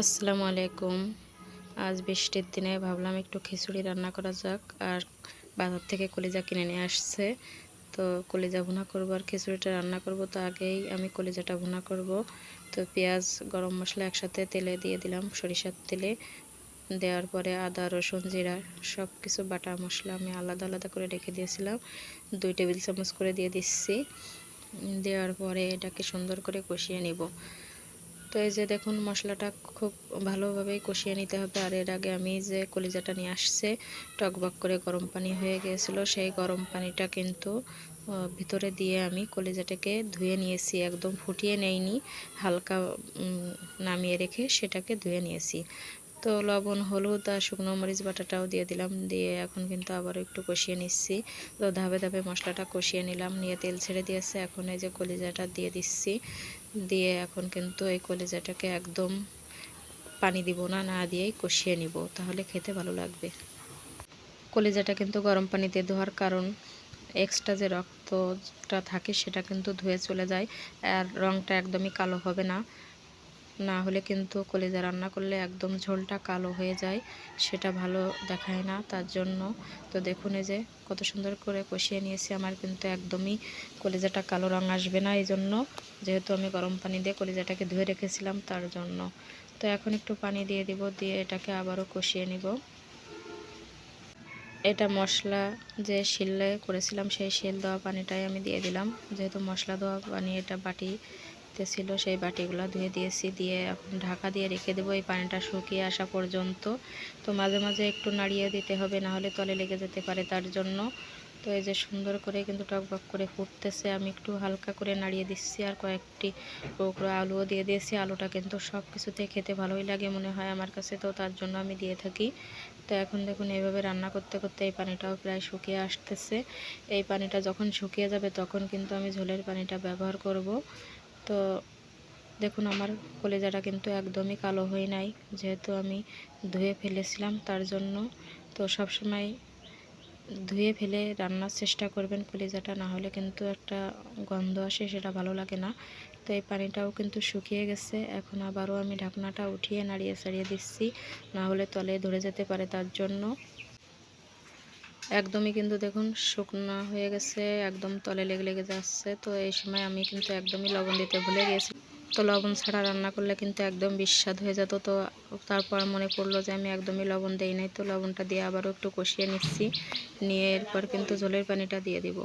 আসসালামু আলাইকুম। আজ বৃষ্টির দিনে ভাবলাম একটু খিচুড়ি রান্না করা যাক, আর বাজার থেকে কলিজা কিনে নিয়ে আসছে। তো কলিজা ভুনা করব আর খিচুড়িটা রান্না করব। তো আগেই আমি কলিজাটা ভুনা করব। তো পেঁয়াজ, গরম মশলা একসাথে তেলে দিয়ে দিলাম সরিষার তেলে। দেওয়ার পরে আদা, রসুন, জিরা সব কিছু বাটা মশলা আমি আলাদা আলাদা করে রেখে দিয়েছিলাম। দুই টেবিল চামচ করে দিয়ে দিচ্ছি। দেওয়ার পরে এটাকে সুন্দর করে কষিয়ে নিব। তো এই যে দেখুন, মশলাটা খুব ভালোভাবেই কষিয়ে নিতে হবে। আর এর আগে আমি যে কলিজাটা নিয়ে আসছে টকবক করে গরম পানি হয়ে গিয়েছিল, সেই গরম পানিটা কিন্তু ভিতরে দিয়ে আমি কলিজাটাকে ধুয়ে নিয়েছি, একদম ফুটিয়ে নেইনি, হালকা নামিয়ে রেখে সেটাকে ধুয়ে নিয়েছি। তো লবণ, হলুদ আর শুকনো মরিচ বাটাটাও দিয়ে দিলাম, দিয়ে এখন কিন্তু আবারও একটু কষিয়ে নিচ্ছি। তো ধাপে ধাপে মশলাটা কষিয়ে নিলাম, নিয়ে তেল ছেড়ে দিয়েছে, এখন এই যে কলিজাটা দিয়ে দিচ্ছি। দিয়ে এখন কিন্তু এই কলেজাটাকে একদম পানি দিব না না দিয়েই কষিয়ে নিব, তাহলে খেতে ভালো লাগবে। কলেজাটা কিন্তু গরম পানিতে ধোয়ার কারণ এক্সট্রা যে রক্তটা থাকে সেটা কিন্তু ধুয়ে চলে যায়, আর রংটা একদমই কালো হবে না। না হলে কিন্তু কলিজা রান্না করলে একদম ঝোলটা কালো হয়ে যায়, সেটা ভালো দেখায় না। তার জন্য তো দেখুন এই যে কত সুন্দর করে কষিয়ে নিয়েছি, আমার কিন্তু একদমই কলিজাটা কালো রঙ আসবে না। এই জন্য যেহেতু আমি গরম পানি দিয়ে কলিজাটাকে ধুয়ে রেখেছিলাম, তার জন্য। তো এখন একটু পানি দিয়ে দিব, দিয়ে এটাকে আবারও কষিয়ে নিব। এটা মশলা যে শিলে করেছিলাম, সেই শিল দেওয়া পানিটাই আমি দিয়ে দিলাম। যেহেতু মশলা দেওয়া পানি, এটা বাটি ছিল, সেই বাটিগুলো ধুয়ে দিয়েছি, দিয়ে এখন ঢাকা দিয়ে রেখে দেবো। এই পানিটা শুকিয়ে আসা পর্যন্ত তো মাঝে মাঝে একটু নাড়িয়ে দিতে হবে, না হলে তলে লেগে যেতে পারে তার জন্য। তো এই যে সুন্দর করে কিন্তু টকবক করে ফুটতেছে, আমি একটু হালকা করে নাড়িয়ে দিচ্ছি আর কয়েকটি টুকরো আলুও দিয়ে দিয়েছি। আলুটা কিন্তু সব কিছুতে খেতে ভালোই লাগে মনে হয় আমার কাছে তো, তার জন্য আমি দিয়ে থাকি। তো এখন দেখুন, এইভাবে রান্না করতে করতে এই পানিটাও প্রায় শুকিয়ে আসতেছে। এই পানিটা যখন শুকিয়ে যাবে, তখন কিন্তু আমি ঝোলের পানিটা ব্যবহার করব। তো দেখুন, আমার কলেজাটা কিন্তু একদমই কালো হয়ে নাই। যেহেতু আমি ধুয়ে ফেলেছিলাম, তার জন্য তো সব সময় ধুয়ে ফেলে রান্নার চেষ্টা করবেন কলিজাটা, না হলে কিন্তু একটা গন্ধ আসে, সেটা ভালো লাগে না। তো এই পানিটাও কিন্তু শুকিয়ে গেছে। এখন আবারও আমি ঢাকনাটা উঠিয়ে নাড়িয়ে সারিয়ে দিচ্ছি, না হলে তলে ধরে যেতে পারে তার জন্য। একদমই কিন্তু দেখুন শুকনো হয়ে গেছে, একদম তলে লেগে লেগে যাচ্ছে। তো এই সময় আমি কিন্তু একদমই লবণ দিতে ভুলে গেছি। তো লবণ ছাড়া রান্না করলে কিন্তু একদম বিস্বাদ হয়ে যেত। তো তারপর মনে পড়ল যে আমি একদমই লবণ দেই নাই। তো লবণটা দিয়ে আবারও একটু কষিয়ে নিচ্ছি। নিয়ে এরপর কিন্তু জলের পানিটা দিয়ে দিব।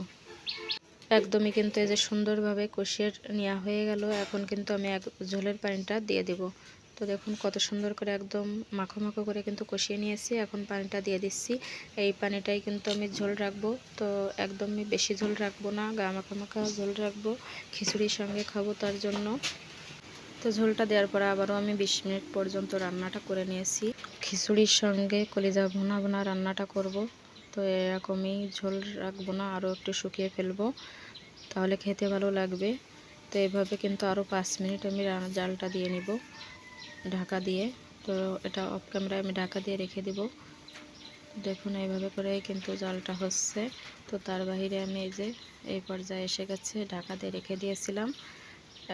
একদমই কিন্তু এই যে সুন্দরভাবে কষিয়ে নেওয়া হয়ে গেল। এখন কিন্তু আমি এক ঝোলের পানিটা দিয়ে দিব। তো দেখুন কত সুন্দর করে একদম মাখো মাখো করে কিন্তু কষিয়ে নিয়েছি। এখন পানিটা দিয়ে দিচ্ছি। এই পানিটাই কিন্তু আমি ঝোল রাখব। তো একদমই বেশি ঝোল রাখব না, গা মাখা মাখা ঝোল রাখব। খিচুড়ির সঙ্গে খাব তার জন্য। তো ঝোলটা দেওয়ার পরে আবারও আমি বিশ মিনিট পর্যন্ত রান্নাটা করে নিয়েছি। খিচুড়ির সঙ্গে কলিজা ভুনা ভুনা রান্নাটা করব। তো এরকমই ঝোল রাখব না, আরও একটু শুকিয়ে ফেলব। তাহলে খেতে ভালো লাগবে। তো এভাবে কিন্তু আরও পাঁচ মিনিট আমি জালটা দিয়ে নিব। ঢাকা দিয়ে। তো এটা অফ ক্যামেরায় আমি ঢাকা দিয়ে রেখে দিব। দেখুন এইভাবে করে কিন্তু জালটা হচ্ছে। তো তার বাহিরে আমি এই যে এই পর্যায়ে এসে গেছে, ঢাকা দিয়ে রেখে দিয়েছিলাম।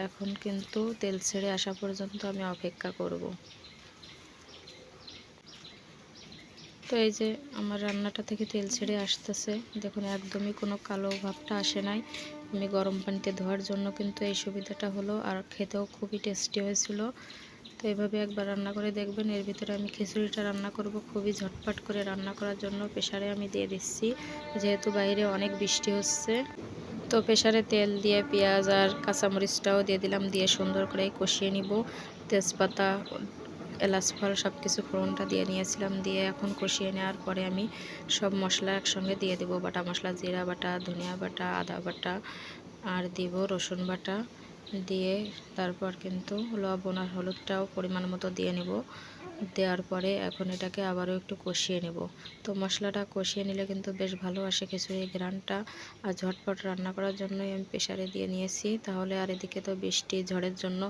এখন কিন্তু তেল ছেড়ে আসা পর্যন্ত আমি অপেক্ষা করব। তো এই যে আমার রান্নাটা থেকে তেল ছেড়ে আসতেছে। দেখুন একদমই কোনো কালো ভাবটা আসে নাই। আমি গরম পানিতে ধোয়ার জন্য কিন্তু এই সুবিধাটা হলো। আর খেতেও খুবই টেস্টি হয়েছিল। তো এভাবে একবার রান্না করে দেখবেন। এর ভিতরে আমি খিচুড়িটা রান্না করব। খুবই ঝটপট করে রান্না করার জন্য প্রেশারে আমি দিয়ে দিচ্ছি। যেহেতু বাইরে অনেক বৃষ্টি হচ্ছে, তো প্রেশারে তেল দিয়ে পেঁয়াজ আর কাঁচামরিচটাও দিয়ে দিলাম। দিয়ে সুন্দর করে কষিয়ে নিব। তেজপাতা, এলাচ, ফল সব কিছু ফোড়নটা দিয়ে নিয়েছিলাম। দিয়ে এখন কষিয়ে নেওয়ার পরে আমি সব মশলা একসঙ্গে দিয়ে দেবো। বাটা মশলা, জিরা বাটা, ধনিয়া বাটা, আদা বাটা, আর দিব রসুন বাটা। দিয়ে তারপর কিন্তু লবণ আর হলুদটাও পরিমাণ মতো দিয়ে নেব। দেওয়ার পরে এখন এটাকে আবারও একটু কষিয়ে নেব। তো মশলাটা কষিয়ে নিলে কিন্তু বেশ ভালো আসে খিচুড়ি গ্রানটা আর ঝটপট রান্না করার জন্যই আমি প্রেশারে দিয়ে নিয়েছি। তাহলে আর এদিকে তো বৃষ্টি, ঝড়ের জন্য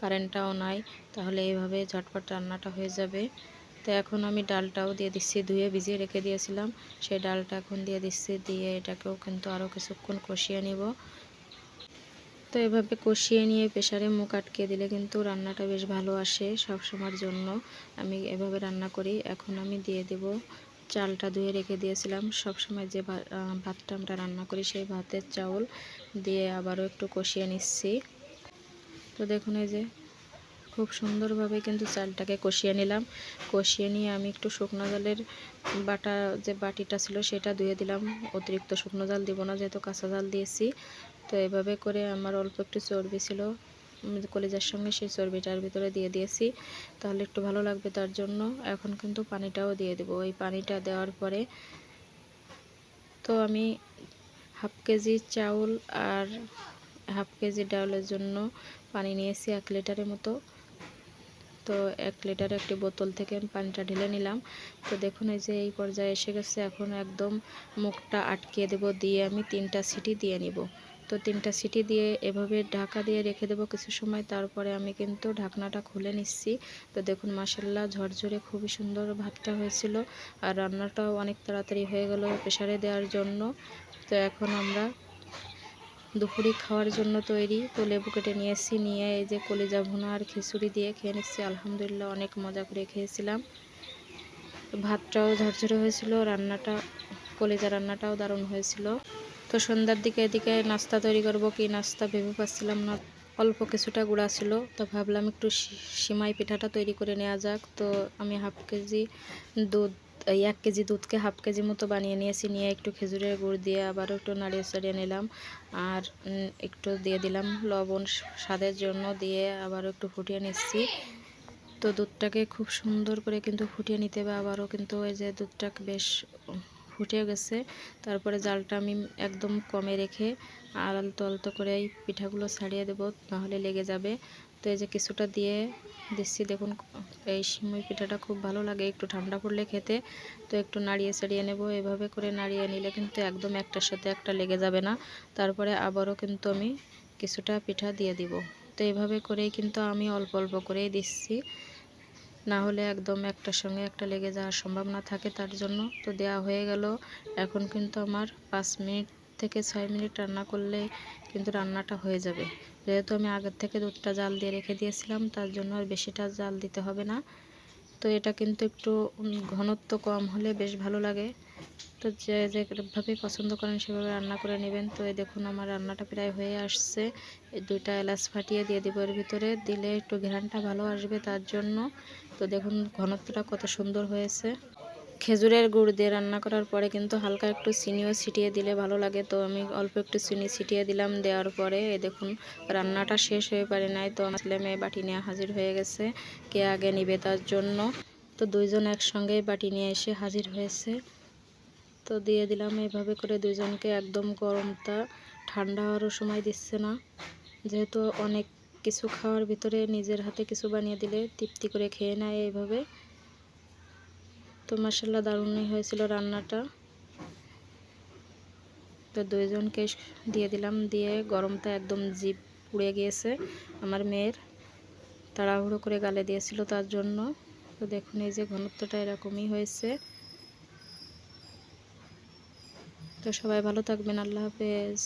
কারেন্টটাও নাই। তাহলে এইভাবে ঝটপট রান্নাটা হয়ে যাবে। তো এখন আমি ডালটাও দিয়ে দিচ্ছি, ধুয়ে ভিজিয়ে রেখে দিয়েছিলাম। সেই ডালটা এখন দিয়ে দিচ্ছি, দিয়ে এটাকেও কিন্তু আরও কিছুক্ষণ কষিয়ে নিব। তো এভাবে কষিয়ে নিয়ে প্রেশারে মুখ আটকে দিলে কিন্তু রান্নাটা বেশ ভালো আসে সব সময়ের জন্য। আমি এভাবে রান্না করি। এখন আমি দিয়ে দেব চালটা ধুয়ে রেখে দিয়েছিলাম। সব সময় যে ভাতটা আমরা রান্না করি সেই ভাতের চাউল দিয়ে আবারও একটু কষিয়ে নিচ্ছি। তো দেখুন এই যে খুব সুন্দরভাবে কিন্তু চালটাকে কষিয়ে নিলাম। কষিয়ে নিয়ে আমি একটু শুকনো জলের বাটা যে বাটিটা ছিল সেটা ধুয়ে দিলাম। অতিরিক্ত শুকনো জল দিব না, যেহেতু কাঁচা জল দিয়েছি। তো এভাবে করে আমার অল্প একটু চর্বি ছিল। কলিজার সঙ্গে সেই চর্বিটার ভিতরে দিয়ে দিয়েছি। তাহলে একটু ভালো লাগবে তার জন্য। এখন কিন্তু পানিটাও দিয়ে দেবো। ওই পানিটা দেওয়ার পরে তো আমি হাফ কেজি চাউল আর হাফ কেজি ডাউলের জন্য পানি নিয়েছি এক লিটারের মতো। তো এক লিটার একটি বোতল থেকে আমি পানিটা ঢেলে নিলাম। তো দেখুন, এই যে এই পর্যায়ে এসে গেছে। এখন একদম মুখটা আটকে দেব। দিয়ে আমি তিনটা সিটি দিয়ে নিব। তো তিনটা সিটি দিয়ে এভাবে ঢাকা দিয়ে রেখে দেবো কিছু সময়, তারপরে আমি কিন্তু ঢাকনাটা খুলে নিচ্ছি। তো দেখুন মাসাল্লাহ ঝরঝরে খুবই সুন্দর ভাতটা হয়েছিল আর রান্নাটাও অনেক তাড়াতাড়ি হয়ে গেল প্রেশারে দেওয়ার জন্য। তো এখন আমরা দুপুরে খাওয়ার জন্য তৈরি। তো লেবু কেটে নিয়েছি, নিয়ে এই যে কলিজা ভুনা আর খিচুড়ি দিয়ে খেয়ে নিচ্ছি। আলহামদুলিল্লাহ, অনেক মজা করে খেয়েছিলাম। ভাতটাও ঝরঝরে হয়েছিল, রান্নাটা, কলিজা রান্নাটাও দারুণ হয়েছিল। তো সন্ধ্যার দিকে এদিকে নাস্তা তৈরি করব কি নাস্তা ভেবে পাচ্ছিলাম না। অল্প কিছুটা গুঁড়া ছিল, তো ভাবলাম একটু সিমাই পিঠাটা তৈরি করে নেওয়া যাক। তো আমি হাফ কেজি দুধ এক কেজি দুধকে হাফ কেজি মতো বানিয়ে নিয়েছি, নিয়ে একটু খেজুরের গুড় দিয়ে আবারও একটু নাড়িয়ে চাড়িয়ে নিলাম। আর একটু দিয়ে দিলাম লবণ স্বাদের জন্য দিয়ে আবারও একটু ফুটিয়ে নিচ্ছি। তো দুধটাকে খুব সুন্দর করে কিন্তু ফুটিয়ে নিতে হবে, আবারও কিন্তু ওই যে দুধটাকে বেশ ফুটে গেছে। তারপরে জালটা আমি একদম কমে রেখে আলতো আলতো করে এই পিঠাগুলো ছাড়িয়ে দেবো, নাহলে লেগে যাবে। তো এই যে কিছুটা দিয়ে দিচ্ছি, দেখুন, এই সিমই পিঠাটা খুব ভালো লাগে। একটু ঠান্ডা পড়লে খেতে, তো একটু নাড়িয়ে ছাড়িয়ে নেব। এভাবে করে নাড়িয়ে নিলে কিন্তু একদম একটার সাথে একটা লেগে যাবে না। তারপরে আবারও কিন্তু আমি কিছুটা পিঠা দিয়ে দিব। তো এভাবে করেই কিন্তু আমি অল্প অল্প করেই দিচ্ছি। না হলে একদম একটার সঙ্গে একটা লেগে যাওয়ার সম্ভাবনা থাকে তার জন্য। তো দেওয়া হয়ে গেল। এখন কিন্তু আমার পাঁচ মিনিট থেকে ছয় মিনিট রান্না করলে কিন্তু রান্নাটা হয়ে যাবে। যেহেতু আমি আগের থেকে দুধটা জাল দিয়ে রেখে দিয়েছিলাম, তার জন্য আর বেশিটা জাল দিতে হবে না। তো এটা কিন্তু একটু ঘনত্ব কম হলে বেশ ভালো লাগে। তো যে যেভাবে পছন্দ করেন সেভাবে রান্না করে নেবেন। তো এই দেখুন আমার রান্নাটা প্রায় হয়ে আসছে। দুইটা এলাচ ফাটিয়ে দিয়ে দেবো এর ভিতরে। দিলে একটু ঘ্রাণটা ভালো আসবে তার জন্য। তো দেখুন ঘনত্বটা কত সুন্দর হয়েছে। খেজুরের গুড় দিয়ে রান্না করার পরে কিন্তু হালকা একটু চিনিও ছিটিয়ে দিলে ভালো লাগে। তো আমি অল্প একটু চিনি ছিটিয়ে দিলাম, দেওয়ার পরে এই দেখুন রান্নাটা শেষ হয়ে পারে নাই। তো আমার ছেলে মেয়ে বাটি নিয়ে হাজির হয়ে গেছে, কে আগে নিবে তার জন্য। তো দুইজন একসঙ্গে বাটি নিয়ে এসে হাজির হয়েছে। তো দিয়ে দিলাম এইভাবে করে দুইজনকে একদম গরমটা ঠান্ডা হওয়ারও সময় দিচ্ছে না। যেহেতু অনেক কিছু খাওয়ার ভিতরে নিজের হাতে কিছু বানিয়ে দিলে তৃপ্তি করে খেয়ে নেয় এইভাবে। তো মাসাল্লাহ দারুণই হয়েছিল রান্নাটা। তো দুইজনকে দিয়ে দিলাম, দিয়ে গরমটা একদম জিভ পুড়ে গিয়েছে আমার মেয়ের। তাড়াহুড়ো করে গালে দিয়েছিল তার জন্য। তো দেখুন, এই যে ঘনত্বটা এরকমই হয়েছে। তো সবাই ভালো থাকবেন, আল্লাহ হাফেজ।